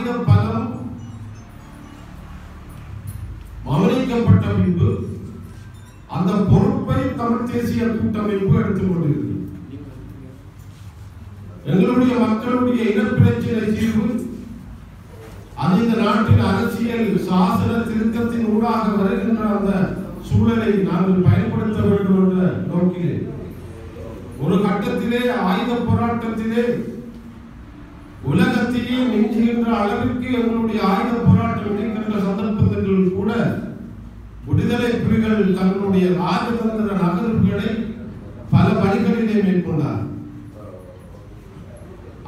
ஆயுத பலம் கவனிக்கப்பட்ட பின்பு அந்த பொறுப்பை தமிழ் தேசிய கூட்டமைப்பு எடுத்துக் கொண்டிருக்கிறது. எங்களுடைய மக்களுடைய இனப்பிரச்சனை தீர்வு அது இந்த நாட்டின் அரசியல் சாசன திருத்தத்தின் ஊடாக வருகின்ற அந்த சூழலை நாங்கள் பயன்படுத்த வேண்டும் என்ற நோக்கிலே ஒரு கட்டத்திலே ஆயுத போராட்டத்திலே உலகத்தையே மிஞ்சுகின்ற அளவிற்கு எங்களுடைய ஆயுத போராட்டம் இருக்கின்ற சந்தர்ப்பத்தில் கூட விடுதலை புலிகள் தங்களுடைய ராஜதந்திர நகர்வுகளை பல வழிகளிலே மேற்கொண்டார்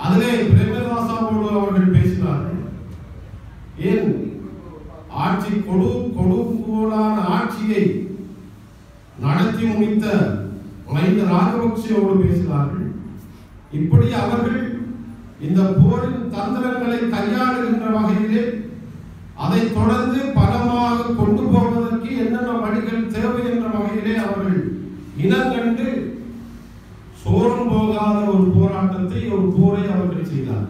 அதிலே பிரேமதாசாவோடு அவர்கள் பேசினார்கள். ஏன்? ஆட்சி கொடு கொடுங்கோலான ஆட்சியை நடத்தி முடித்த மைந்த ராஜபக்சேவோடு பேசினார்கள். இப்படி அவர்கள் இந்த போரின் தந்திரங்களை கையாளுகின்ற வகையிலே அதை தொடர்ந்து பலமாக கொண்டு போவதற்கு என்னென்ன வழிகள் தேவை என்ற வகையிலே அவர்கள் இனங்கண்டு சோரம் போகாத ஒரு போராட்டத்தை ஒரு போரை அவர்கள் செய்தார்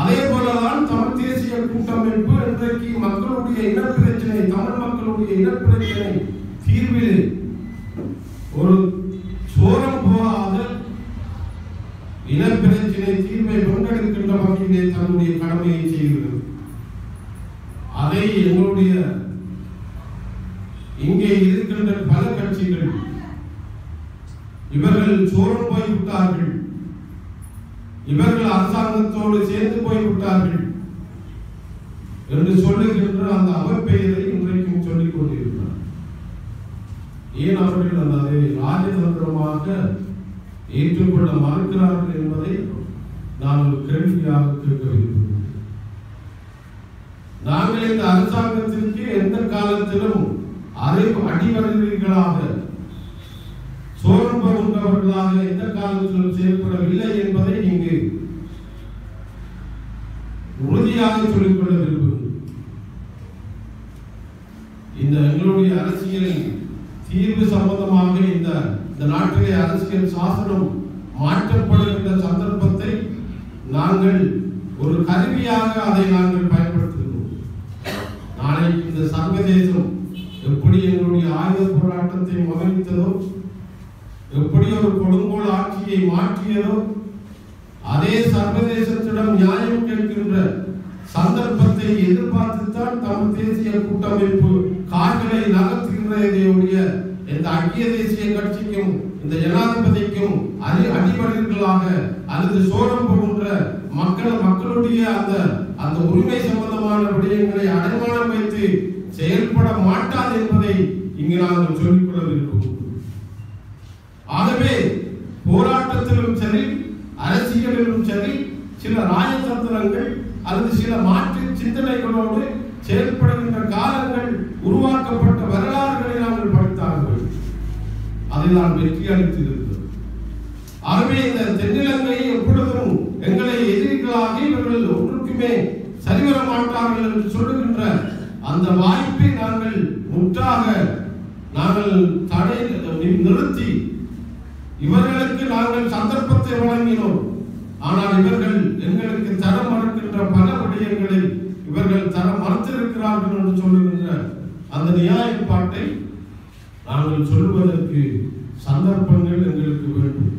அதே போலதான் தமிழ் தேசிய கூட்டமைப்பு இன்றைக்கு மக்களுடைய இனப்பிரச்சனை தமிழ் மக்களுடைய இனப்பிரச்சனை தீர்வில் ஒரு சோரம் போகாத இனப்பிரச்சனை தீர்வை பங்கெடுக்கின்ற வகையிலே தன்னுடைய கடமையை செய்கிறது அதை எங்களுடைய இங்கே இருக்கின்ற பல கட்சிகள் இவர்கள் சோரம் போய் விட்டார்கள் இவர்கள் அரசாங்கத்தோடு சேர்ந்து போய் விட்டார்கள் என்று சொல்லுகின்ற அந்த அவப்பெயரை இன்றைக்கும் சொல்லிக் கொண்டிருக்கிறார். ஏன் அவர்கள் அந்த அதை ராஜதந்திரமாக ஏற்றுக்கொள்ள மறுக்கிறார்கள் என்பதை நான் ஒரு கேள்வியாக கேட்க விரும்புகிறேன் நாங்கள் இந்த அரசாங்கத்திற்கு எந்த காலத்திலும் அறிவு அடிவருகிறீர்களாக சோரம் போகின்றவர்களாக எந்த காலத்திலும் செயல்படவில்லை என்பதை இங்கு உறுதியாக சொல்லிக்கொள்ள விரும்புகிறேன் இந்த எங்களுடைய அரசியல் தீர்வு சம்பந்தமாக இந்த இந்த நாட்டிலே அரசியல் சாசனம் மாற்றப்படுகின்ற சந்தர்ப்பத்தை நாங்கள் ஒரு கருவியாக அதை நாங்கள் பயன்படுத்துகிறோம். நாளை இந்த சர்வதேசம் எப்படி எங்களுடைய ஆயுத போராட்டத்தை முதலித்ததோ எப்படி ஒரு கொடுங்கோல் ஆட்சியை மாற்றியதோ அதே சர்வதேசத்திடம் நியாயம் கேட்கின்ற சந்தர்ப்பத்தை எதிர்பார்த்துத்தான் தமிழ் தேசிய கூட்டமைப்பு கார்களை நகர்த்துகின்ற இந்த ஐக்கிய தேசிய கட்சிக்கும் இந்த ஜனாதிபதிக்கும் அடி அடிபடிகளாக அல்லது சோழம் போன்ற மக்கள் மக்களுடைய அந்த அந்த உரிமை சம்பந்தமான விடயங்களை அடைமானம் வைத்து செயல்பட மாட்டாது என்பதை இங்கு நாங்கள் சொல்லிக்கொள்ள விரும்புகிறோம். ஆகவே போராட்டத்திலும் சரி அரசியலிலும் சரி சில ராஜதந்திரங்கள் அல்லது சில மாற்று சிந்தனைகளோடு செயல்படுகின்ற காலங்கள் உருவாக்கப்பட்ட வரலாறுகளை நாங்கள் படித்தார்கள். அதை நான் வெற்றி அளித்திருக்கிறோம் ஆகவே இந்த தென்னிலங்கை எப்பொழுதும் எங்களை எதிரிகளாக இவர்கள் ஒன்றுக்குமே சரிவர மாட்டார்கள் என்று சொல்லுகின்ற அந்த வாய்ப்பை நாங்கள் முற்றாக நாங்கள் தடை நிறுத்தி இவர்களுக்கு நாங்கள் சந்தர்ப்பத்தை வழங்கினோம். ஆனால் இவர்கள் எங்களுக்கு தர மறுக்கின்ற பல விடயங்களில் இவர்கள் தர மறுத்திருக்கிறார்கள் என்று சொல்லுகின்ற அந்த நியாயப்பாட்டை நாங்கள் சொல்வதற்கு சந்தர்ப்பங்கள் எங்களுக்கு வேண்டும்.